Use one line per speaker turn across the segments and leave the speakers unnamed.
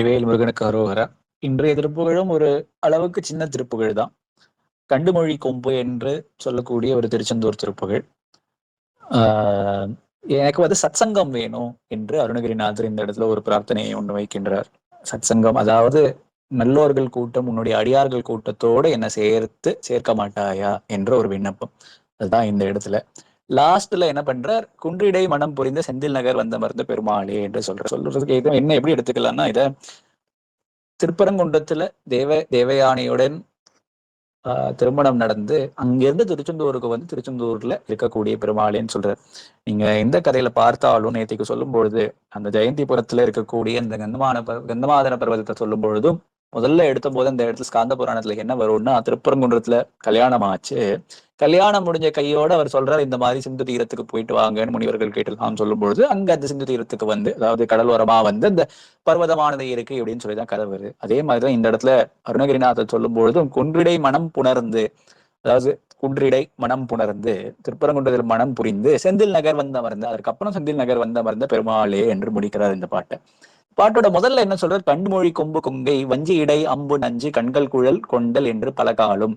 திவேல் முருகனுக்கு அரோகரா. இன்றைய திருப்புகழும் ஒரு அளவுக்கு சின்ன திருப்புகழ் தான். கண்டுமொழி கொம்பு என்று சொல்லக்கூடிய ஒரு திருச்செந்தூர் திருப்புகழ். ஆஹ் எனக்கு வந்து சத்சங்கம் வேணும் என்று அருணகிரிநாதர் இந்த இடத்துல ஒரு பிரார்த்தனையை ஒன்று வைக்கின்றார். சத்சங்கம் அதாவது நல்லோர்கள் கூட்டம் உன்னுடைய அடியார்கள் கூட்டத்தோடு என்னை சேர்த்து சேர்க்க மாட்டாயா என்ற ஒரு விண்ணப்பம். அதுதான் இந்த இடத்துல. லாஸ்ட்ல என்ன பண்றார்? குன்றிடை மனம் புரிந்த செந்தில் நகர் வந்த மருந்த பெருமாளே என்று சொல்ற சொல்றதுக்கு இது என்ன எப்படி எடுத்துக்கலாம்னா இத திருப்பரங்குன்றத்துல தேவ தேவயானையுடன் ஆஹ் திருமணம் நடந்து அங்கிருந்து திருச்செந்தூருக்கு வந்து திருச்செந்தூர்ல இருக்கக்கூடிய பெருமாளேன்னு சொல்றாரு. நீங்க எந்த கதையில பார்த்தாலும் நேத்திக்கு சொல்லும் பொழுது அந்த ஜெயந்திபுரத்துல இருக்கக்கூடிய இந்த கந்தமான ப- கந்தமாதன பர்வதத்தை சொல்லும் பொழுதும் முதல்ல எடுத்த போது அந்த இடத்துல ஸ்காந்த புராணத்துல என்ன வரும்னா திருப்பரங்குன்றத்துல கல்யாணம் ஆச்சு. கல்யாணம் முடிஞ்ச கையோட அவர் சொல்றாரு இந்த மாதிரி சிந்து தீரத்துக்கு போயிட்டு வாங்கன்னு முனிவர்கள் கேட்டுலாம் சொல்லும் பொழுது அங்க அந்த சிந்து தீரத்துக்கு வந்து அதாவது கடலோரமா வந்து அந்த பர்வதமானது இருக்கு அப்படின்னு சொல்லிதான் கதை வருது. அதே மாதிரிதான் இந்த இடத்துல அருணகிரிநாதர் சொல்லும் பொழுதும் குன்றிடை மனம் புணர்ந்து அதாவது குன்றிடை மனம் புணர்ந்து திருப்பரங்குன்றத்தில் மனம் புரிந்து செந்தில் நகர் வந்து அமர்ந்து அதற்கப்புறம் செந்தில் நகர் வந்து அமர்ந்த பெருமாளே என்று முடிக்கிறார் இந்த பாட்டை. பாட்டோட முதல்ல என்ன சொல்றார்? கண்மொழி கொம்பு கொங்கை வஞ்சி இடை அம்பு நஞ்சு கண்கள் குழல் கொண்டல் என்று பல காலம்.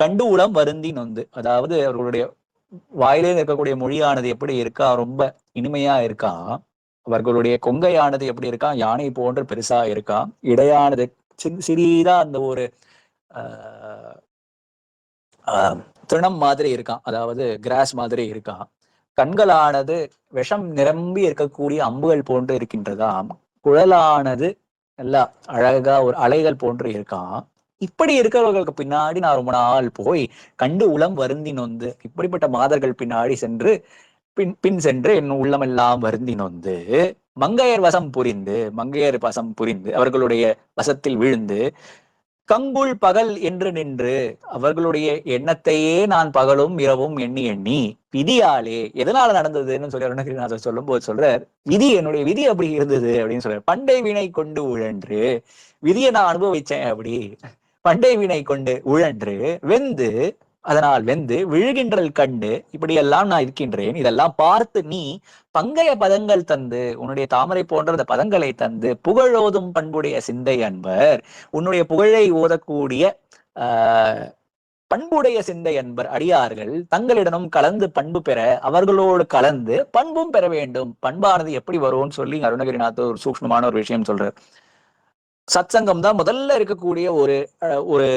கண்டு உளம் வருந்தி நொந்து. அதாவது அவர்களுடைய வாயிலே இருக்கக்கூடிய மொழியானது எப்படி இருக்கா? ரொம்ப இனிமையா இருக்கா? அவர்களுடைய கொங்கையானது எப்படி இருக்கா? யானை போன்று பெருசா இருக்கா? இடையானது சிறிதா அந்த ஒரு ஆஹ், ஆஹ், திருணம் மாதிரி இருக்கான் அதாவது கிராஸ் மாதிரி இருக்கான் கண்களானது விஷம் நிரம்பி இருக்கக்கூடிய அம்புகள் போன்று இருக்கின்றதாம். குழலானது நல்லா அழகா ஒரு அலைகள் போன்று இருக்கான் இப்படி இருக்கிறவர்களுக்கு பின்னாடி நான் ரொம்ப நாள் போய் கண்டு உளம் வருந்தி நொந்து இப்படிப்பட்ட மாதர்கள் பின்னாடி சென்று பின் பின் சென்று என் உள்ளமெல்லாம் வருந்தி நொந்து மங்கையர் வசம் புரிந்து மங்கையர் வசம் புரிந்து அவர்களுடைய வசத்தில் விழுந்து கங்குள் பகல் என்று நின்று அவர்களுடைய எண்ணத்தையே நான் பகலும் இரவும் எண்ணி எண்ணி விதியாலே எதனால நடந்ததுன்னு சொல்லி அருணகிரிநாதர் சொல்லும் போது சொல்றார் விதி என்னுடைய விதி அப்படி இருந்தது அப்படின்னு சொல்றாரு. பண்டை வினை கொண்டு உழன்று விதியை நான் அனுபவிச்சேன் அப்படி. பண்டை வினை கொண்டு உழன்று வெந்து அதனால் வெந்து விழுகின்றல் கண்டு இப்படியெல்லாம் நான் இருக்கின்றேன். இதெல்லாம் பார்த்து நீ பங்கைய பதங்கள் தந்து உன்னுடைய தாமரை போன்ற அந்த பதங்களை தந்து புகழோதும் பண்புடைய சிந்தை அன்பர் உன்னுடைய புகழை ஓதக்கூடிய ஆஹ் பண்புடைய சிந்தை அன்பர் அடியார்கள் தங்களிடமும் கலந்து பண்பு பெற அவர்களோடு கலந்து பண்பும் பெற வேண்டும். பண்பானது எப்படி வரும்னு சொல்லி அருணகிரிநாத் ஒரு சூக்மமான ஒரு விஷயம் சொல்றார். சத்சங்கம் தான் முதல்ல இருக்கக்கூடிய ஒரு ஒரு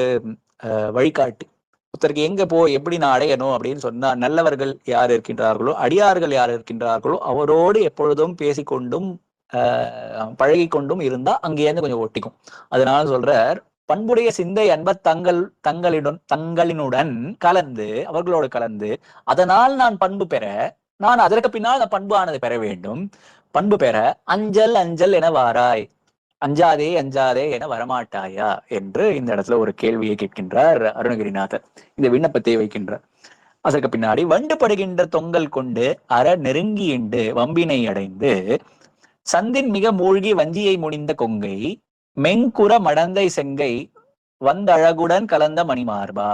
வழிகாட்டி. ஒருத்தருக்கு எங்க போ எப்படி நான் அடையணும் அப்படின்னு சொன்னா நல்லவர்கள் யார் இருக்கின்றார்களோ அடியார்கள் யார் இருக்கின்றார்களோ அவரோடு எப்பொழுதும் பேசிக்கொண்டும் ஆஹ் பழகி கொண்டும் இருந்தா அங்கேயிருந்து கொஞ்சம் ஒட்டிக்கும். அதனால சொல்றார் பண்புடைய சிந்தை அன்ப தங்கள் தங்களிடம் தங்களினுடன் கலந்து அவர்களோடு கலந்து அதனால் நான் பண்பு பெற நான் அதற்கு பின்னால் அந்த பண்பு ஆனது பெற வேண்டும். பண்பு பெற அஞ்சல் அஞ்சல் என வாராய். அஞ்சாதே அஞ்சாதே என வரமாட்டாயா என்று இந்த இடத்துல ஒரு கேள்வியை கேட்கின்றார் அருணகிரிநாதர். இந்த விண்ணப்பத்தை வைக்கின்றார். அதற்கு பின்னாடி வண்டு படுகின்ற தொங்கல் கொண்டு அற நெருங்கியிண்டு வம்பினை அடைந்து சந்தின் மிக மூழ்கி வஞ்சியை முடிந்த கொங்கை மெங்குற மடந்தை செங்கை வந்தழகுடன் கலந்த மணிமார்பா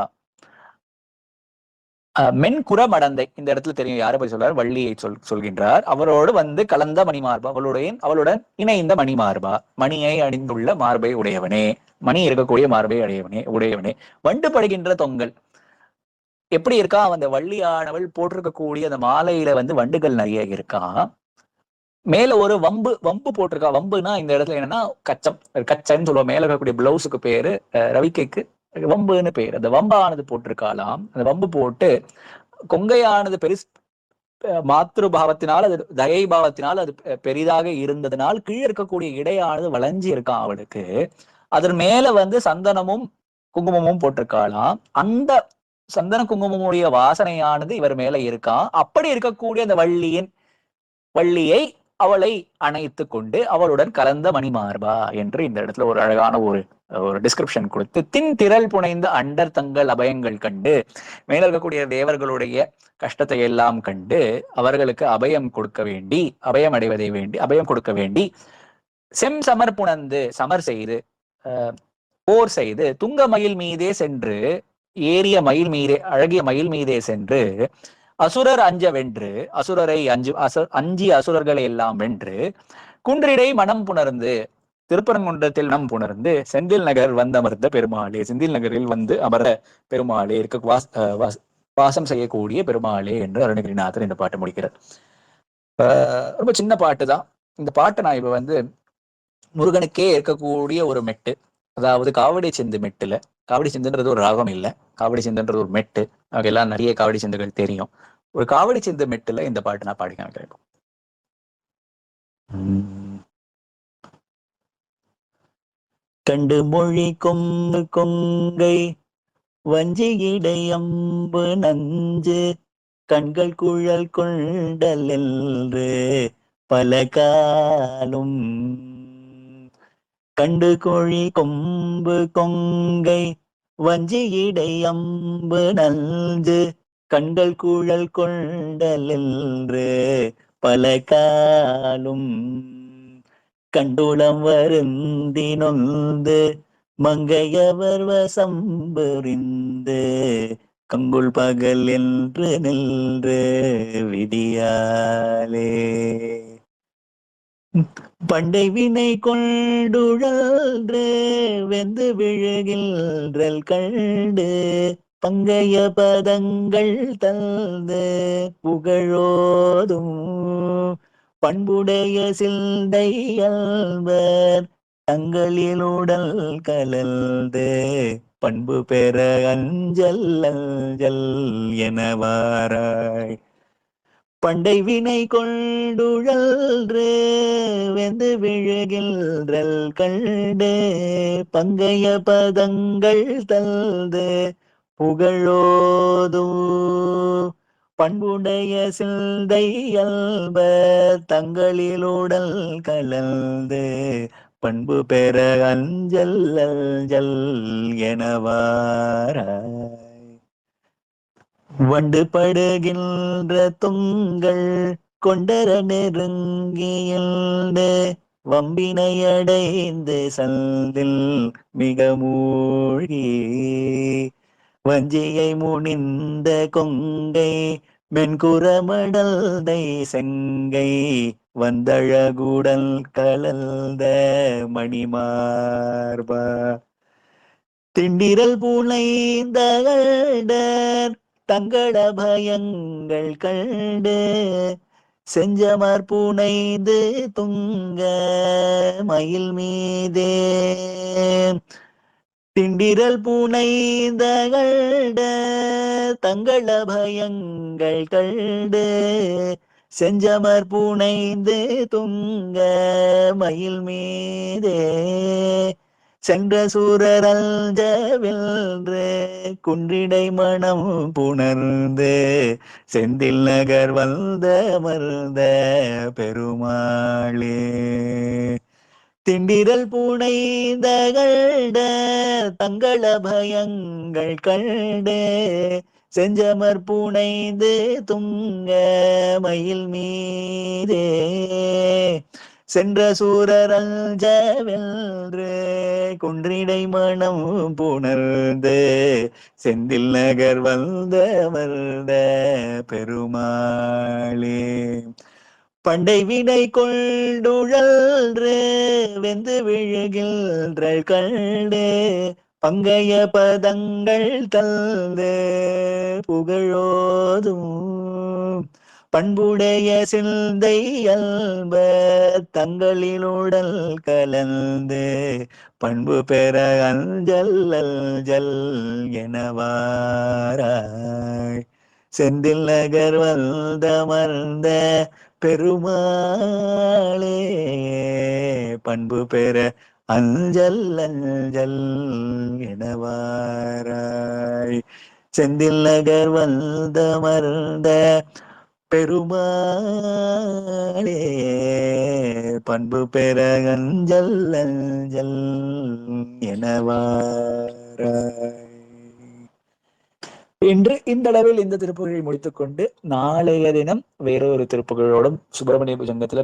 மென்குற மடந்தை இந்த இடத்துல தெரியும் யாரை பற்றி சொல்றார்? வள்ளியை சொல் சொல்கின்றார். அவரோடு வந்து கலந்த மணிமார்பா அவளுடைய அவளுடன் இணைந்த மணிமார்பா. மணியை அணிந்துள்ள மார்பை உடையவனே. மணி இருக்கக்கூடிய மார்பை அடையவனே உடையவனே. வண்டு படுகின்ற தொங்கல். எப்படி இருக்கா? அந்த வள்ளியானவள் போட்டிருக்கக்கூடிய அந்த மாலையில வந்து வண்டுகள் நிறைய இருக்கா? மேல ஒரு வம்பு வம்பு போட்டிருக்கா? வம்புனா இந்த இடத்துல என்னன்னா கச்சம். கச்சன்னு சொல்லுவோம். மேல இருக்கக்கூடிய பிளவுஸுக்கு பேரு ரவிக்கைக்கு. வம்புன்னு பேர். அந்த வம்பானது போட்டிருக்காளாம். அந்த வம்பு போட்டு கொங்கையானது பெருஸ் மாத்திரு மாத்ரு பாவத்தினால் அது தயை பாவத்தினால் அது பெ- பெரிதாக இருந்ததுனால் கீழே இருக்கக்கூடிய இடையானது வளைஞ்சு இருக்கான் அவளுக்கு. அதன் மேல வந்து சந்தனமும் குங்குமமும் போட்டிருக்காளாம். அந்த சந்தன குங்குமமுடைய வாசனையானது இவர் மேல இருக்கான் அப்படி இருக்கக்கூடிய அந்த வள்ளியின் வள்ளியை அவளை அணைத்து கொண்டு அவளுடன் கலந்த மணிமார்பா என்று இந்த இடத்துல ஒரு அழகான ஒரு ஒரு டிஸ்கிரிப்ஷன் கொடுத்து தின் திரள் புனைந்த அண்டர் தங்கள் அபயங்கள் கண்டு மேல இருக்கக்கூடிய தேவர்களுடைய கஷ்டத்தை எல்லாம் கண்டு அவர்களுக்கு அபயம் கொடுக்க வேண்டி அபயம் அடைவதை வேண்டி அபயம் கொடுக்க வேண்டி செம் சமர் புணர்ந்து சமர் செய்து அஹ், போர் செய்து துங்க மயில் மீதே சென்று ஏறிய மயில் மீதே அழகிய மயில் மீதே சென்று அசுரர் அஞ்ச வென்று அசுரரை அஞ்சு அசு அஞ்சி அசுரர்களை எல்லாம் வென்று குன்றிடை மனம் புணர்ந்து திருப்பரங்குன்றத்தில் நம் புணர்ந்து செந்தில் நகர் வந்தமர்ந்த பெருமாளே. செந்தில் நகரில் வந்து அமர பெருமாளே இருக்க வாஸ் வாசம் செய்யக்கூடிய பெருமாளே என்று அருணகிரிநாதர் இந்த பாட்டை முடிக்கிறார். ஆஹ் ரொம்ப சின்ன பாட்டு தான். இந்த பாட்டை நான் இப்ப வந்து முருகனுக்கே இருக்கக்கூடிய ஒரு மெட்டு. அதாவது காவடி சிந்து மெட்டுல காவடி சிந்துன்றது ஒரு ராகம் இல்லை. காவடி சிந்துன்றது ஒரு மெட்டு. நமக்கு எல்லாம் நிறைய காவடி சிந்துகள் தெரியும். ஒரு காவடி சிந்து மெட்டுல இந்த பாட்டு நான் பாடி காமிக்கிறேன் கண்டு மொழி கொங்கு கொங்கை வஞ்சியிடை அம்பு நஞ்சு கண்கள் குழல் கொண்டல் என்று பல காலும். கண்டு கோழி கொம்பு கொங்கை வஞ்சியிடை அம்பு நஞ்சு கண்கள் குழல் கொண்டல் என்று பல காலும். கண்டுளம் வருந்தி நொந்து மங்கையவர் வசம் புரிந்து கங்குள் பகல் என்று நின்று விதியாலே பண்டை வினை கொண்டுழல்று வெந்து விழுகின்றல் கண்டு பங்கைய பதங்கள் தந்து புகழோதும் பண்புடைய சிந்தையல்வர் தங்களில் உடல் கலந்து பண்பு பெற அஞ்சல் அஞ்சல் எனவாராய் பண்டை வினை கொண்டுழல்று வெந்து விழுகின்றல் கண்டு பங்கைய பதங்கள் தந்து புகழோதோ பண்புடைய சிந்தை அல்ப தங்களில் உடல் கலந்து பண்பு பெற அஞ்சல் அஞ்சல் எனவாராய். வண்டு படுகின்ற துங்கள் கொண்டர நெருங்கியல்டு வம்பினையடைந்து சந்தில் மிக மூழ்கி வஞ்சியை முனிந்த கொங்கை மென்குரமடல்தை செங்கை வந்தழகுடல் கலந்த மணிமார்பா. திண்டிரல் பூனைந்தகழ்டர் தங்கள பயங்கள் கண்டு செஞ்சமர் புனைந்து துங்க மயில் மீதே திண்டிரல் பூனைந்தகழ்ட தங்கள பயங்கள் கண்டு செஞ்சமர் பூனைந்து துங்க மயில் மீதே சென்ற சூரரல்ஜவென்று குன்றிடை மனம் புணர்ந்து செந்தில் நகர் வந்த மருந்த பெருமாளே. திண்டிரல் பூனைந்தகழ்ட தங்கள பயங்கள் கண்டு செஞ்சமர் பூனைந்து துங்க மயில் மீதே. சென்ற சூரரல்ஜவென்று குன்றிடை மனம் புணர்ந்து செந்தில் நகர் வந்த வந்த பெருமாளே. பண்டை வினை கொண்டுழன்று வெந்து விழுகின்ற கண்டு பங்கைய பதங்கள் தந்து புகழோதும். பண்புடைய சிந்தை அல்ப தங்களில் உடல் கலந்து பண்பு பெற அஞ்சல் அஞ்சல் எனவாராய். செந்தில் நகர் வந்த மர்ந்த பெருமாளே பண்பு பெற அஞ்சல் அஞ்சல் எனவாராய் செந்தில் நகர் வந்த மர்ந்த பெருமாளே பண்பு பெற அஞ்சல் அஞ்சல் எனவாராய் இன்று இந்த அளவில் இந்த திருப்புகழை முடித்துக்கொண்டு நாளைய தினம் வேறொரு திருப்புகழோடும் சுப்பிரமணிய புஜங்கத்துல